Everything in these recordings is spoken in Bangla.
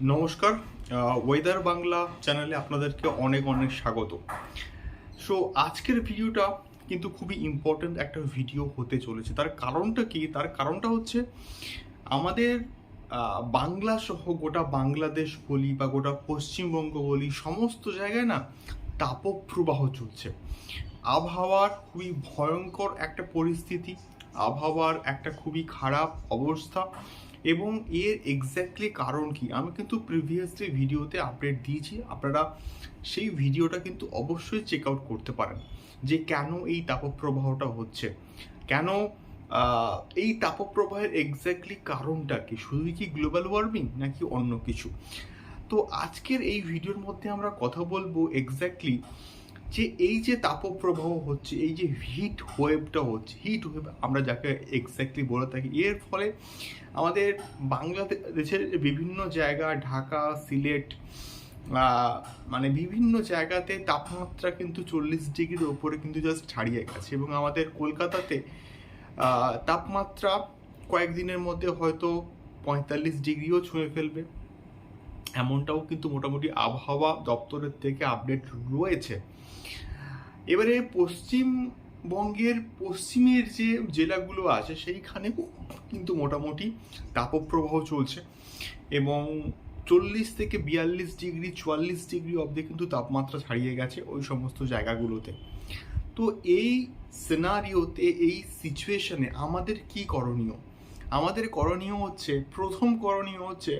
নমস্কার ওয়েদার বাংলা চ্যানেলে আপনাদেরকে অনেক অনেক স্বাগত। সো আজকের ভিডিওটা কিন্তু খুবই ইম্পর্ট্যান্ট একটা ভিডিও হতে চলেছে। তার কারণটা কি? তার কারণটা হচ্ছে আমাদের বাংলা সহ গোটা বাংলাদেশ বলি বা গোটা পশ্চিমবঙ্গ বলি সমস্ত জায়গায় না তাপপ্রবাহ চলছে। আবহাওয়ার খুবই ভয়ঙ্কর একটা পরিস্থিতি, আবহাওয়ার একটা খুবই খারাপ অবস্থা এবং এর এক্স্যাক্টলি কারণ কি? আমি কিন্তু প্রিভিয়াসলি ভিডিওতে আপডেট দিয়েছি। আপনারা সেই ভিডিওটা কিন্তু অবশ্যই চেক আউট করতে পারেন যে কেন এই তাপপ্রবাহটা হচ্ছে? কেন এই তাপপ্রবাহের এক্স্যাক্টলি কারণটা কি? শুধুই কি গ্লোবাল ওয়ার্মিং নাকি অন্য কিছু? তো আজকের এই ভিডিওর মধ্যে আমরা কথা বলব এক্স্যাক্টলি যে এই যে তাপপ্রবাহ হচ্ছে, এই যে হিট ওয়েভটা হচ্ছে হিট ওয়েভ আমরা যাকে এক্স্যাক্টলি বলে থাকি, এর ফলে আমাদের বাংলাদেশের বিভিন্ন জায়গা, ঢাকা, সিলেট মানে বিভিন্ন জায়গাতে তাপমাত্রা কিন্তু চল্লিশ ডিগ্রির ওপরে কিন্তু জাস্ট ছাড়িয়ে গেছে এবং আমাদের কলকাতাতে তাপমাত্রা কয়েকদিনের মধ্যে হয়তো পঁয়তাল্লিশ ডিগ্রিও ছুঁয়ে ফেলবে। এমনটাও কিন্তু মোটামুটি আবহাওয়া দপ্তরের থেকে আপডেট রয়েছে। এবারে পশ্চিমবঙ্গের পশ্চিমের যে জেলাগুলো আছে সেইখানে কিন্তু মোটামুটি তাপপ্রবাহ চলছে এবং চল্লিশ থেকে বিয়াল্লিশ ডিগ্রি, চুয়াল্লিশ ডিগ্রি অবধি কিন্তু তাপমাত্রা ছাড়িয়ে গেছে ওই সমস্ত জায়গাগুলোতে। তো এই সিনারিওতে এই সিচুয়েশনে আমাদের কি করণীয়? আমাদের করণীয় হচ্ছে, প্রথম করণীয় হচ্ছে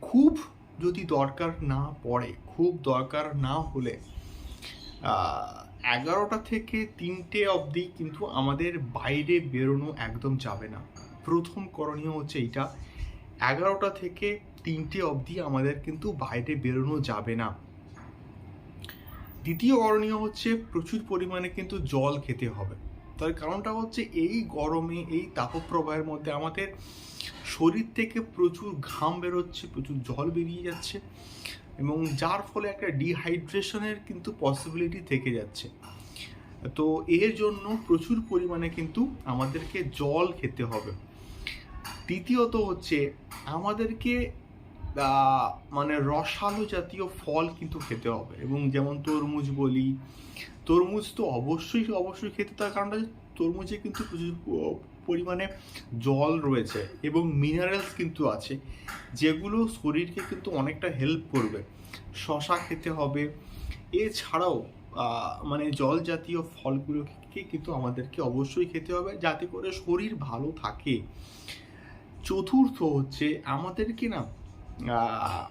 খুব যদি দরকার না পড়ে, খুব দরকার না হলে এগারোটা থেকে তিনটে অবধি কিন্তু আমাদের বাইরে বেরোনো একদম যাবে না। প্রথম করণীয় হচ্ছে এইটা। এগারোটা থেকে তিনটে অবধি আমাদের কিন্তু বাইরে বেরোনো যাবে না। দ্বিতীয় করণীয় হচ্ছে প্রচুর পরিমাণে কিন্তু জল খেতে হবে। তার কারণটা হচ্ছে এই গরমে, এই তাপপ্রবাহের মধ্যে আমাদের শরীর থেকে প্রচুর ঘাম বেরোচ্ছে, প্রচুর জল বেরিয়ে যাচ্ছে এবং যার ফলে একটা ডিহাইড্রেশনের কিন্তু পসিবিলিটি থেকে যাচ্ছে। তো এর জন্য প্রচুর পরিমাণে কিন্তু আমাদেরকে জল খেতে হবে। দ্বিতীয়ত হচ্ছে আমাদেরকে মানে রসালো জাতীয় ফল কিন্তু খেতে হবে। এবং যেমন তরমুজ বলি, তরমুজ তো অবশ্যই অবশ্যই খেতে তার কারণটা তরমুজে কিন্তু প্রচুর পরিমাণে জল রয়েছে এবং মিনারেলস কিন্তু আছে, যেগুলো শরীরকে কিন্তু অনেকটা হেল্প করবে। শশা খেতে হবে। এছাড়াও মানে জল জাতীয় ফলগুলোকে কিন্তু আমাদেরকে অবশ্যই খেতে হবে, যাতে করে শরীর ভালো থাকে। চতুর্থ হচ্ছে, আমাদেরকে না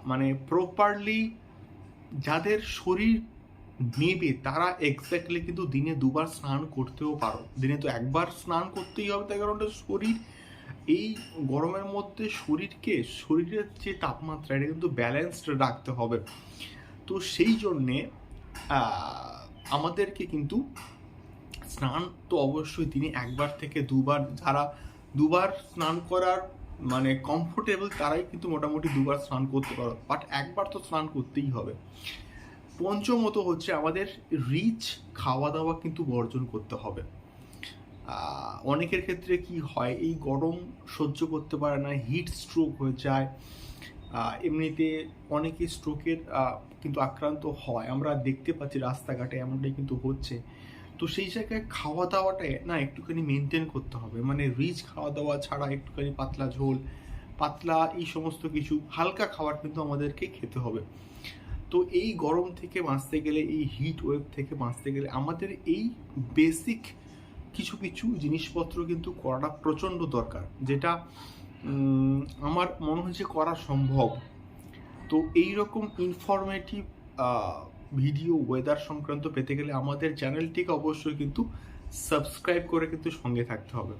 মানে প্রপারলি যাদের শরীর নেবে, তারা এক্স্যাক্টলি কিন্তু দিনে দুবার স্নান করতেও পারো। দিনে তো একবার স্নান করতেই হবে, তার কারণটা শরীর, এই গরমের মধ্যে শরীরকে, শরীরের যে তাপমাত্রা, এটা কিন্তু ব্যালেন্সড রাখতে হবে। তো সেই জন্যে আমাদেরকে কিন্তু স্নান তো অবশ্যই দিনে একবার থেকে দুবার, যারা দুবার স্নান করার মানে কমফোর্টেবল তারাই কিন্তু মোটামুটি দুবার স্নান করতে পারো বাট একবার তো স্নান করতেই হবে। পঞ্চমত হচ্ছে আমাদের রিচ খাওয়া দাওয়া কিন্তু বর্জন করতে হবে। অনেকের ক্ষেত্রে কি হয়, এই গরম সহ্য করতে পারে না হিট স্ট্রোক হয়ে যায়। এমনিতে অনেকে স্ট্রোকের কিন্তু আক্রান্ত হয়। আমরা দেখতে পাচ্ছি রাস্তাঘাটে এমনটাই কিন্তু হচ্ছে। তো সেই জায়গায় খাওয়া দাওয়াটা না একটুখানি মেনটেন করতে হবে। মানে রিচ খাওয়া দাওয়া ছাড়া একটুখানি পাতলা ঝোল, পাতলা এই সমস্ত কিছু, হালকা খাবার কিন্তু আমাদেরকে খেতে হবে। তো এই গরম থেকে বাঁচতে গেলে, এই হিট ওয়েভ থেকে বাঁচতে গেলে আমাদের এই বেসিক কিছু কিছু জিনিসপত্র কিন্তু করাটা প্রচণ্ড দরকার। যেটা আমার মনে হচ্ছে করা সম্ভব। তো এই রকম ইনফরমেটিভ ভিডিও ওয়েদার সংক্রান্ত পেতে গেলে আমাদের চ্যানেলটিকে অবশ্যই কিন্তু সাবস্ক্রাইব করে কিন্তু সঙ্গে থাকতে হবে।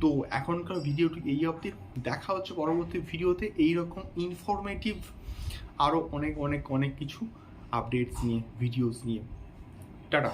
তো এখনকার ভিডিওটি এই অবধি। দেখা হচ্ছে পরবর্তী ভিডিওতে এই রকম ইনফরমেটিভ আরও অনেক অনেক অনেক কিছু আপডেটস নিয়ে ভিডিওস নিয়ে। টাটা।